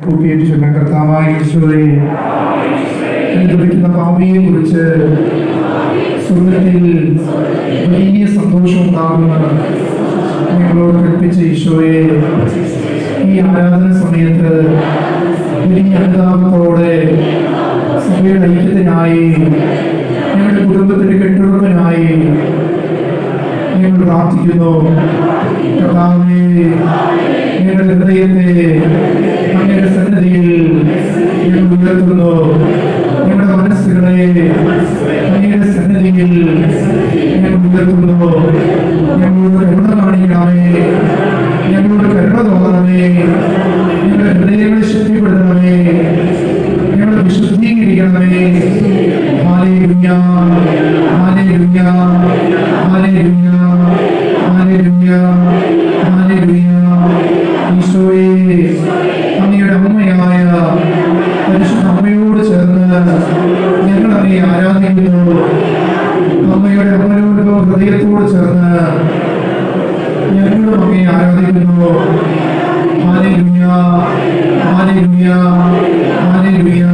ചൊല്ലാൻ കർത്താവായ ഈശോയെ അനുഭവിക്കുന്ന പാപിയെ കുറിച്ച് സ്വർഗത്തിൽ വലിയ സന്തോഷം ഉണ്ടാകുന്ന ഞങ്ങളോട് കൽപ്പിച്ച ഈശോയെ ഈ ആരാധന സമയത്ത് വലിയ അനുതാപത്തോടെ സഭയുടെ ഐക്യത്തിനായി ഞങ്ങളുടെ കുടുംബത്തിന്റെ കെട്ടുറപ്പിനായി ഞങ്ങൾ പ്രാർത്ഥിക്കുന്നു. കർത്താവേ ഞങ്ങളുടെ ഹൃദയത്തെ അങ്ങയുടെ അമ്മയുടെ അമ്മയോട് ഹൃദയത്തോട് ചേർന്ന് ഞങ്ങളും അമ്മയെ ആരാധിക്കുന്നു. ഹാലേലുയ്യ ഹാലേലുയ്യ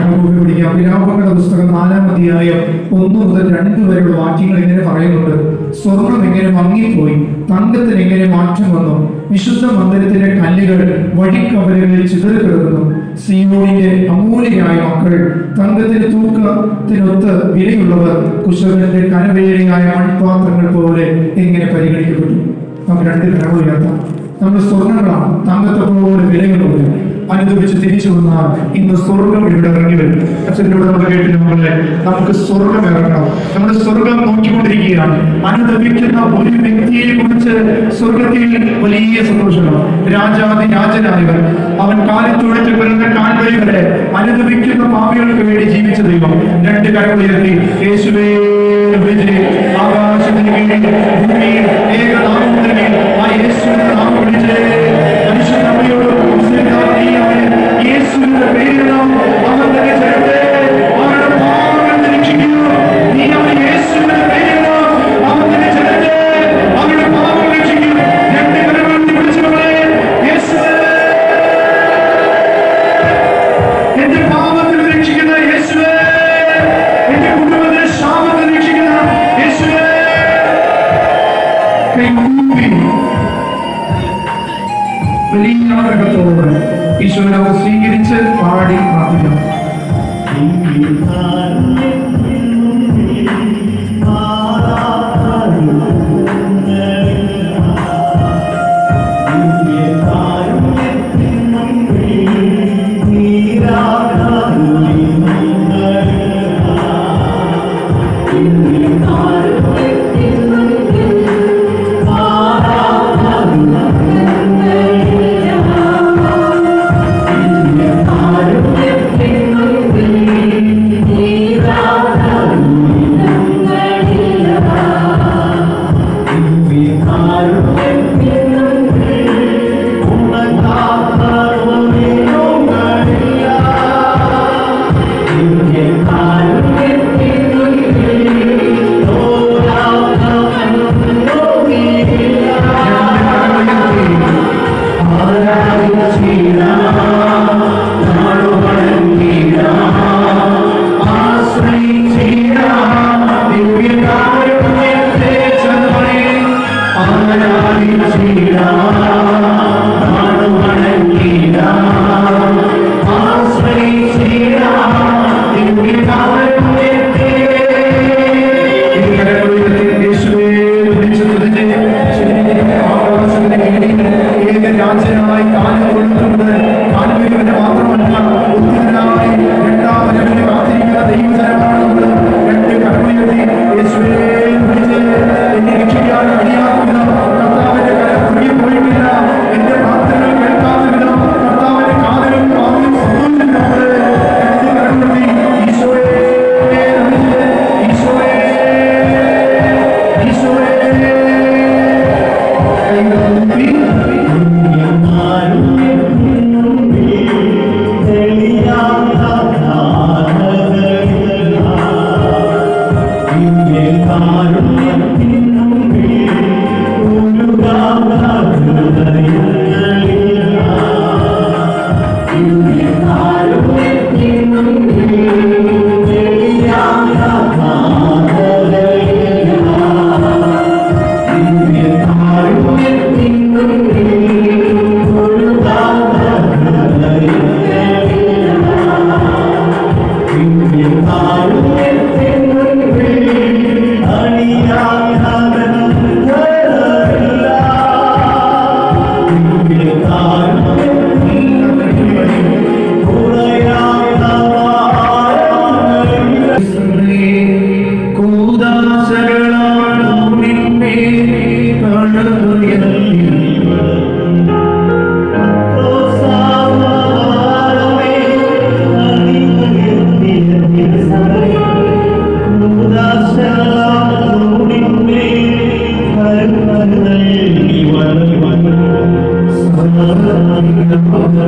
നമുക്ക് പിടിക്കാം. വിലാപങ്ങളുടെ പുസ്തകം നാലാം അധ്യായം ഒന്ന് മുതൽ രണ്ട് വരെയുള്ള വാക്യങ്ങൾ ഇങ്ങനെ പറയുന്നുണ്ട്. സ്വർണം എങ്ങനെ മങ്ങിപ്പോയി? തങ്കത്തിന് എങ്ങനെ മാറ്റം വന്നു? വിശുദ്ധ മന്ദിരത്തിലെ കല്ലുകൾ വഴിക്കവലുകളിൽ ചിതറിക്കിടക്കുന്നു. സീമോണിന്റെ അമൂല്യരായ മക്കൾ തങ്കത്തിന് തൂക്കത്തിനൊത്ത് വിലയുള്ളവർ കുശവന്റെ കനവേലയായ മൺപാത്രങ്ങൾ പോലെ എങ്ങനെ പരിഗണിക്കപ്പെട്ടു നമുക്ക് രണ്ട് കനവ് ഉയർത്താം. നമ്മൾ സ്വർണങ്ങളാണ് തങ്കത്തെ പോലെ വിലയുള്ളവർ അനുഭവിച്ച് തിരിച്ചു വന്നാൽ ഇന്ന് സ്വർഗം ഇവിടെ ഇറങ്ങി വരും. അച്ഛനോട് നമ്മൾ കേട്ടില്ല നമ്മളെ നമുക്ക് സ്വർഗം ഇറങ്ങണം. നമ്മൾ സ്വർഗം നോക്കിക്കൊണ്ടിരിക്കുകയാണ്. അനുഭവിക്കുന്ന ഒരു വ്യക്തിയെ കുറിച്ച് സ്വർഗത്തിൽ വലിയ സന്തോഷമാണ്. രാജാതി രാജനായവൻ അവൻ കാലത്തുഴച്ച് പിറന്ന കാൽവരി വരെ പാപികൾക്ക് വേണ്ടി ജീവിച്ച ദൈവം. രണ്ട് കരം ഉയർത്തി യേശുവേ ആകാശത്തിന് വേണ്ടി ഭൂമിയിൽ ഏകനാമത്തിന് വലിയ ഈശോനെ സ്വീകരിച്ച് പാടി പ്രാർത്ഥിക്കാം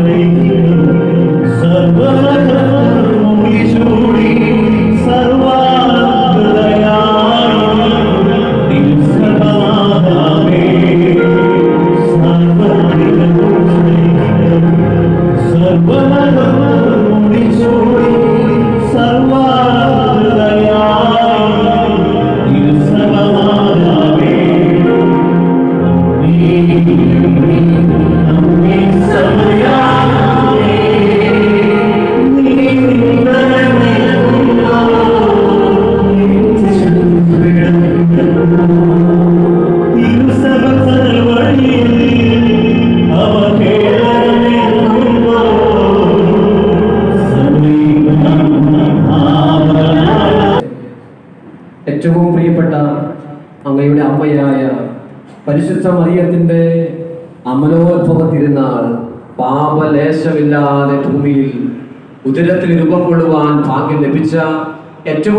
ഏറ്റവും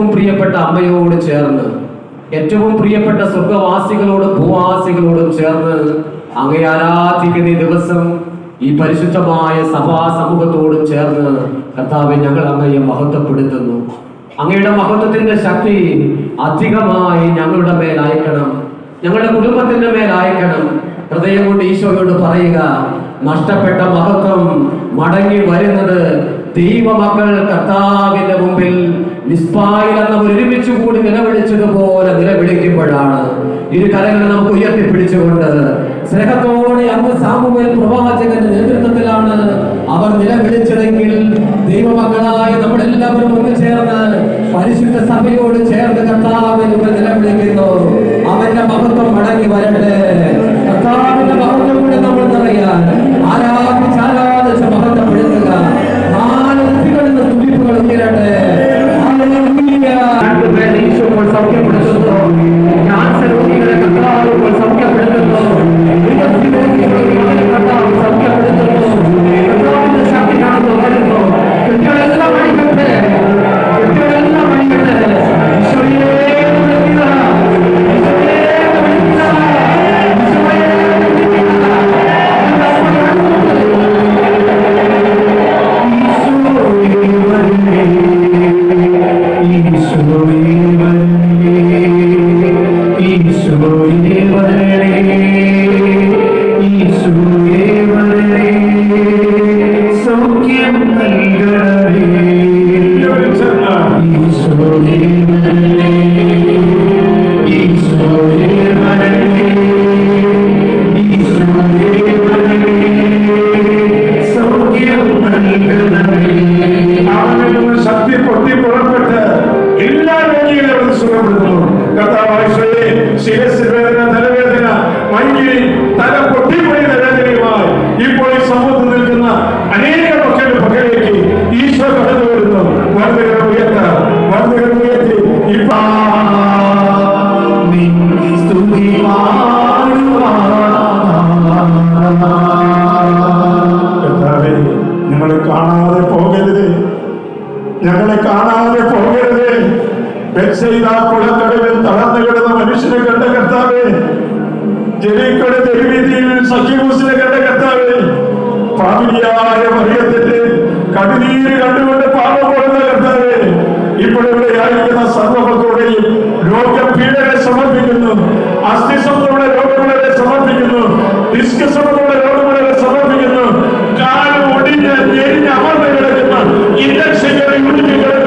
ഏറ്റവും പ്രിയപ്പെട്ട അമ്മയോട് ചേർന്ന് ഏറ്റവും പ്രിയപ്പെട്ട സ്വർഗവാസികളോടും ഭൂവാസികളോടും ചേർന്ന് അങ്ങയെ ആരാധിക്കുന്ന ദിവസം ഈ പരിശുദ്ധമായ സഭാ സമൂഹത്തോടും ചേർന്ന് കർത്താവെ ഞങ്ങൾ അങ്ങയെ മഹത്വപ്പെടുത്തുന്നു. അങ്ങയുടെ മഹത്വത്തിന്റെ ശക്തി അധികമായി ഞങ്ങളുടെ മേൽ അയക്കണം ഞങ്ങളുടെ കുടുംബത്തിന്റെ മേൽ അയക്കണം ഹൃദയം കൊണ്ട് ഈശോയോട് പറയുക നഷ്ടപ്പെട്ട മഹത്വം മടങ്ങി വരുന്നത് ദൈവമക്കൾ കർത്താവിന്റെ മുമ്പിൽ നിസ്പായിലെന്നവർ ഒരുമിച്ച് കൂടി നിലവിളിച്ചതുപോലെ നിലവിളിക്കുമ്പോഴാണ് ഇരു കരങ്ങളെ നമുക്ക് ഉയർത്തിപ്പിടിച്ചുകൊണ്ടത്. സ്നേഹത്തോടെ അന്ന് സാമുവേൽ പ്രവാചകന്റെ നേതൃത്വത്തിലാണ് അവർ നിലവിളിച്ചതെങ്കിൽ ദൈവമക്കളായ നമ്മളെല്ലാവരും ഒന്ന് ചേർന്ന് പരിശുദ്ധ സഭയോട് ചേർന്ന് കർത്താവ് നിലവിളിക്കുന്നു. അവന്റെ മഹത്വം മടങ്ങി വരട്ടെ. കർത്താവിന്റെ മഹത്വം കൂടെ നമ്മൾ നിറയാൻ അവനിൽ ഇപ്പോഴിവിടെ ആയിരിക്കുന്ന സർവമക്കളുടെയും രോഗപീഡനെ സമർപ്പിക്കുന്നു. അസ്ഥിസമുള്ള രോഗങ്ങളെ സമർപ്പിക്കുന്നു. ഡിസ്കസമുള്ള രോഗങ്ങളെ സമർപ്പിക്കുന്നു. കാൽ ഒടിഞ്ഞ് ഞെരിഞ്ഞ് അമർന്ന് കിടക്കുന്ന. ഇൻഡക്ഷൻ കിടക്കുന്ന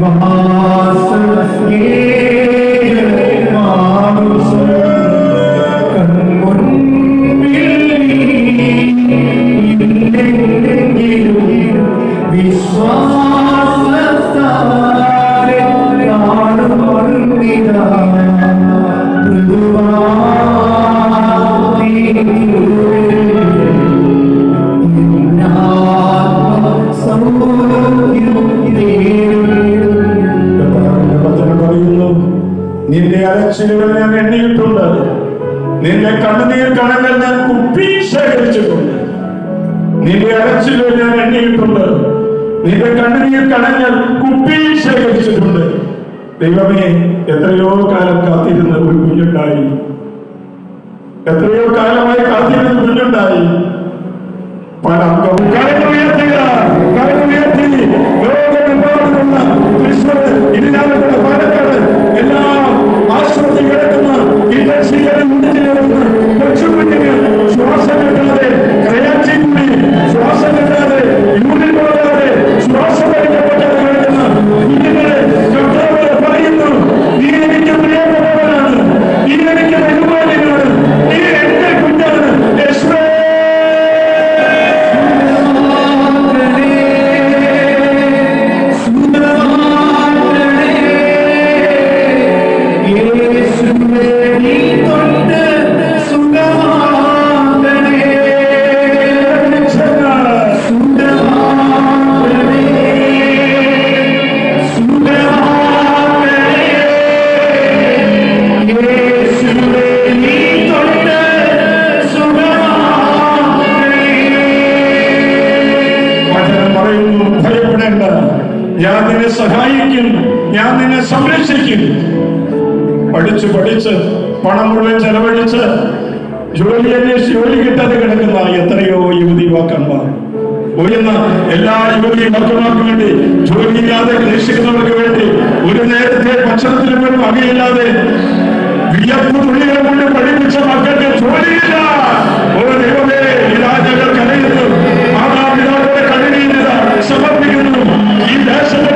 Bye. നിന്റെ അലച്ചിലുകൾ ഞാൻ എണ്ണിയിട്ടുണ്ട്. നിന്റെ കണ്ണുനീർ കണങ്ങൾ ഞാൻ കുപ്പി ശേഖരിച്ചിട്ടുണ്ട്. നിന്റെ അലച്ചിലുകൾ ഞാൻ എണ്ണിയിട്ടുണ്ട്. നിന്റെ കണ്ണുനീർ കണങ്ങൾ കുപ്പി ശേഖരിച്ചിട്ടുണ്ട്. ദൈവമേ എത്രയോ കാലം കാത്തിരുന്ന ഒരു കുഞ്ഞുണ്ടായി. എത്രയോ കാലമായി കാത്തിരുന്ന കുഞ്ഞുണ്ടായി. പല അംഗവും കരങ്ങളുയർത്തുക കരങ്ങളുയർത്തി ലോകമെമ്പാടുമുള്ള തൃശ്ശൂർ ഇല്ലാതെ പാലക്കാട് ഉയർന്ന എല്ലാ യുവതി യുവാക്കന്മാർക്ക് വേണ്ടി ജോലിയില്ലാതെ ക്ലേശിക്കുന്നവർക്ക് വേണ്ടി ഒരു നേരത്തെ ഭക്ഷണത്തിന് പോലും വകയില്ലാതെ വിയർപ്പ് തുള്ളികൾ കൊണ്ട് പഠിപ്പിച്ച മക്കൾക്ക് ജോലിയില്ല. ഒരു ദൈവമേ ഈ രാജ്യങ്ങൾ കരയുന്നു. മാതാപിതാക്കളുടെ കണ്ണീരിത സമർപ്പിക്കുന്നു. ഈ ദേശത്തിന്റെ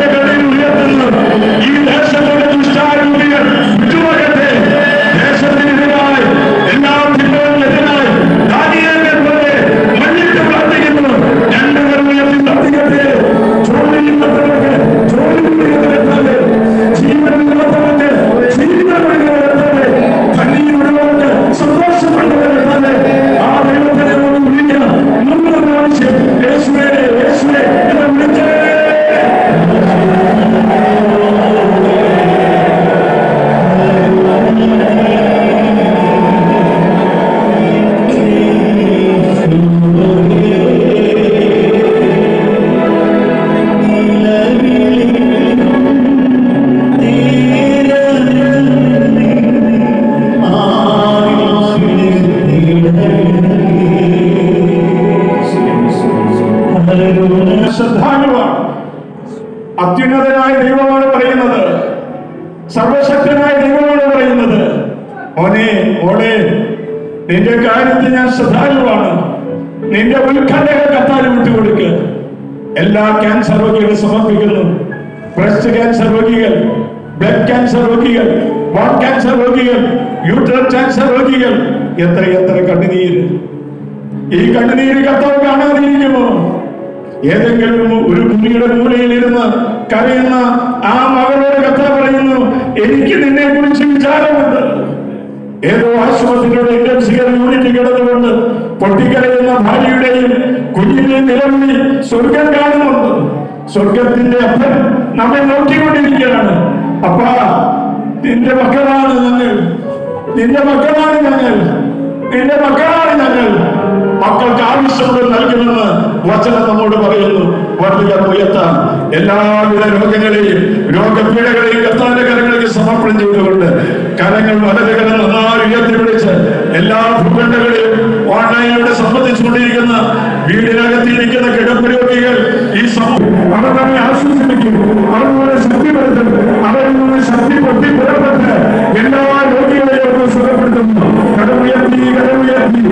കാര്യത്തിൽ ഞാൻ ശ്രദ്ധാലുവാണ്. നിന്റെ ഉത്കണ്ഠകൾ കത്താലും വിട്ടുകൊടുക്ക്. എല്ലാ ക്യാൻസർ രോഗികളും സമർപ്പിക്കുന്നു. ബ്രസ്റ്റ് ക്യാൻസർ രോഗികൾ ബ്ലഡ് ക്യാൻസർ രോഗികൾ ബോൺ ക്യാൻസർ രോഗികൾ യൂട്രൽ ക്യാൻസർ രോഗികൾ എത്ര എത്ര കണ്ണുനീര്. ഈ കണ്ണുനീര് കർത്താവ് കാണാതിരിക്കുമോ? ഏതെങ്കിലും ഒരു കുഞ്ഞിയുടെ മൂലയിൽ ഇരുന്ന് കരയുന്ന ആ മകളോട് കഥ പറയുന്നു എനിക്ക് നിന്നെ കുറിച്ച് വിചാരമുണ്ട്. ഏതോ ആശുപത്രിയുടെ ഇന്റൻസിക്കൽ യൂണിറ്റ് കിടന്നുകൊണ്ട് പൊട്ടിക്കരയുന്ന ഭാര്യയുടെയും കുഞ്ഞിന്റെയും നിലവിളി സ്വർഗം കാണുന്നുണ്ട്. സ്വർഗത്തിന്റെ അപ്പൻ നമ്മെ നോക്കിക്കൊണ്ടിരിക്കുകയാണ്. അപ്പ നിന്റെ മക്കളാണ് ഞങ്ങൾ. നിന്റെ മക്കളാണ് ഞങ്ങൾ. നിന്റെ മക്കളാണ് ഞങ്ങൾ. മക്കൾക്ക് ആവശ്യമുള്ള നൽകുമെന്ന് വചനം നമ്മോട് പറയുന്നു. വർദ്ധിക്കാൻ ഉയർത്താൻ എല്ലാവിധ രോഗങ്ങളെയും രോഗപീഠകളെയും കർത്താന്റെ കരങ്ങളിലേക്ക് സമർപ്പണം ചെയ്തുകൊണ്ട് കരങ്ങൾ വളരെ നന്നായി ഉയർത്തി പിടിച്ച് എല്ലാ ഭൂഖണ്ഡങ്ങളെയും ഓൺലൈനിലൂടെ സംബന്ധിച്ചുകൊണ്ടിരിക്കുന്ന വീടിനകത്തിരിക്കുന്ന കിടപ്പ് രോഗികൾ ഈ സമൂഹം എല്ലാ രോഗികളെയും സുഖപ്പെടുത്തുന്നു. കടമുയർത്തി കടമുയർത്തി